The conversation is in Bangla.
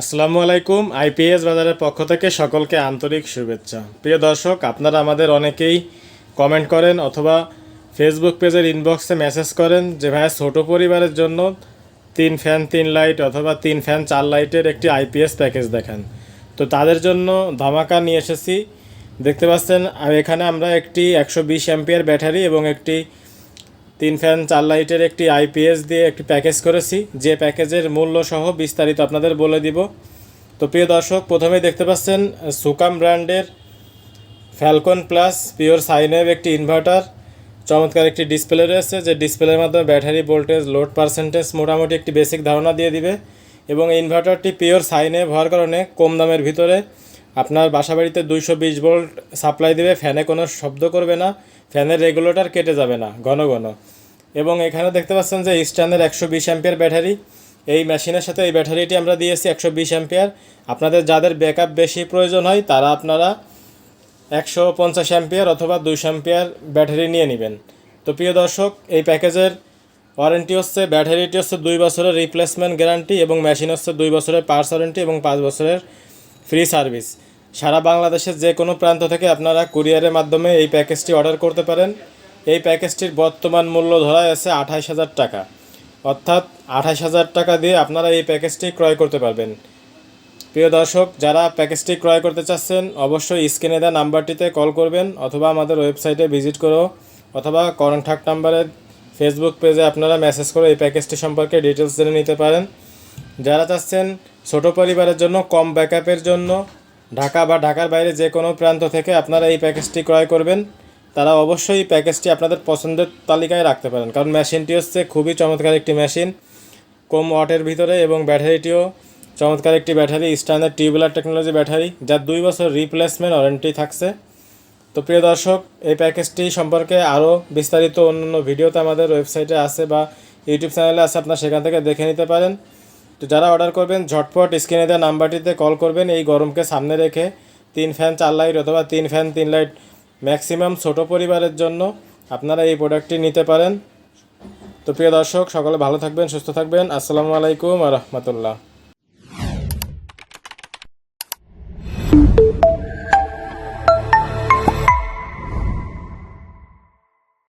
আসসালামু আলাইকুম আইপিএস বাজারের পক্ষ থেকে সকলকে আন্তরিক শুভেচ্ছা। প্রিয় দর্শক, আপনারা আমাদের অনেকেই কমেন্ট করেন অথবা ফেসবুক পেজের ইনবক্সে মেসেজ করেন যে, ভাইয়া, ছোটো পরিবারের জন্য তিন ফ্যান তিন লাইট অথবা তিন ফ্যান চার লাইটের একটি আইপিএস প্যাকেজ দেখান। তো তাদের জন্য ধামাকা নিয়ে এসেছি। দেখতে পাচ্ছেন এখানে আমরা একটি একশো বিশ অ্যাম্পিয়ার ব্যাটারি এবং একটি তিন ফ্যান, চার লাইটের একটি আইপিএস দিয়ে একটি প্যাকেজ করেছি। যে প্যাকেজের মূল্য সহ বিস্তারিত আপনাদের বলে দিব। তো প্রিয় দর্শক, প্রথমেই দেখতে পাচ্ছেন, সুকাম ব্র্যান্ডের ফ্যালকন প্লাস পিওর সাইনেভ একটি ইনভার্টার। চমৎকার একটি ডিসপ্লে রয়েছে, যে ডিসপ্লের মাধ্যমে ব্যাটারি ভোল্টেজ, লোড পার্সেন্টেজ মোটামুটি একটি বেসিক ধারণা দিয়ে দিবে। এবং ইনভার্টারটি পিওর সাইনেভ হওয়ার কারণে কম দামের ভিতরে আপনার বাসাবাড়িতে দুইশো বিশ ভোল্ট সাপ্লাই দেবে, ফ্যানে কোনো শব্দ করবে না, ফ্যানের রেগুলেটর কেটে যাবে না, ঘন ঘন। এবং এখানে দেখতে পাচ্ছেন যে ইস্টার্নের একশো বিশ অ্যাম্পিয়ার ব্যাটারি, এই মেশিনের সাথে এই ব্যাটারিটি আমরা দিয়েছি একশো বিশ অ্যাম্পিয়ার। আপনাদের যাদের ব্যাকআপ বেশি প্রয়োজন হয়, তারা আপনারা একশো পঞ্চাশ অ্যাম্পিয়ার অথবা দুইশো অ্যাম্পিয়ার ব্যাটারি নিয়ে নেবেন। তো প্রিয় দর্শক, এই প্যাকেজের ওয়ারেন্টি হচ্ছে, ব্যাটারিটি হচ্ছে দুই বছরের রিপ্লেসমেন্ট গ্যারান্টি এবং মেশিন হচ্ছে দুই বছরের পার্স ওয়ারেন্টি এবং পাঁচ বছরের ফ্রি সার্ভিস। সারা বাংলাদেশের যে কোনো প্রান্ত থেকে আপনারা কুরিয়ারের মাধ্যমে এই প্যাকেজটি অর্ডার করতে পারেন। এই প্যাকেজটির বর্তমান মূল্য ধরা আছে আঠাইশ হাজার টাকা। অর্থাৎ আঠাইশ হাজার টাকা দিয়ে আপনারা এই প্যাকেজটি ক্রয় করতে পারবেন। প্রিয় দর্শক, যারা প্যাকেজটি ক্রয় করতে চাচ্ছেন, অবশ্যই স্ক্রিনে দেওয়া নাম্বারটিতে কল করবেন অথবা আমাদের ওয়েবসাইটে ভিজিট করো অথবা কন্ট্যাক্ট নাম্বারে ফেসবুক পেজে আপনারা মেসেজ করে এই প্যাকেজটি সম্পর্কে ডিটেলস জেনে নিতে পারেন। যারা চাচ্ছেন ছোট পরিবারের জন্য, কম ব্যাকআপের জন্য, ঢাকা বা ঢাকার বাইরে যে কোনো প্রান্ত থেকে আপনারা এই প্যাকেজটি ক্রয় করবেন। তারা অবশ্যই এই প্যাকেজটি আপনাদের পছন্দের তালিকায় রাখতে পারেন। কারণ মেশিনটি হচ্ছে খুবই চমৎকার একটি মেশিন। কম ওয়াটের ভিতরে এবং ব্যাটারিটিও চমৎকার একটি battery standard tubular technology battery, যার দুই বছর রিপ্লেসমেন্ট ওয়ারেন্টি থাকছে। তো প্রিয় দর্শক, এই প্যাকেজটি সম্পর্কে আরও বিস্তারিত অন্যান্য ভিডিওতে আমাদের ওয়েবসাইটে আছে বা ইউটিউব চ্যানেলে আছে, আপনারা সেখান থেকে দেখে নিতে পারেন। তো যারা অর্ডার করবেন, ঝটপট স্ক্রিনে দেওয়া নাম্বারটিতে কল করবেন। এই গরমকে সামনে রেখে তিন ফ্যান চার লাইট অথবা তিন ফ্যান তিন লাইট ম্যাক্সিমাম ছোট পরিবারের জন্য আপনারা এই প্রোডাক্টটি নিতে পারেন। তো প্রিয় দর্শক, সকলে ভালো থাকবেন, সুস্থ থাকবেন। আসসালামু আলাইকুম রহমতুল্লাহ।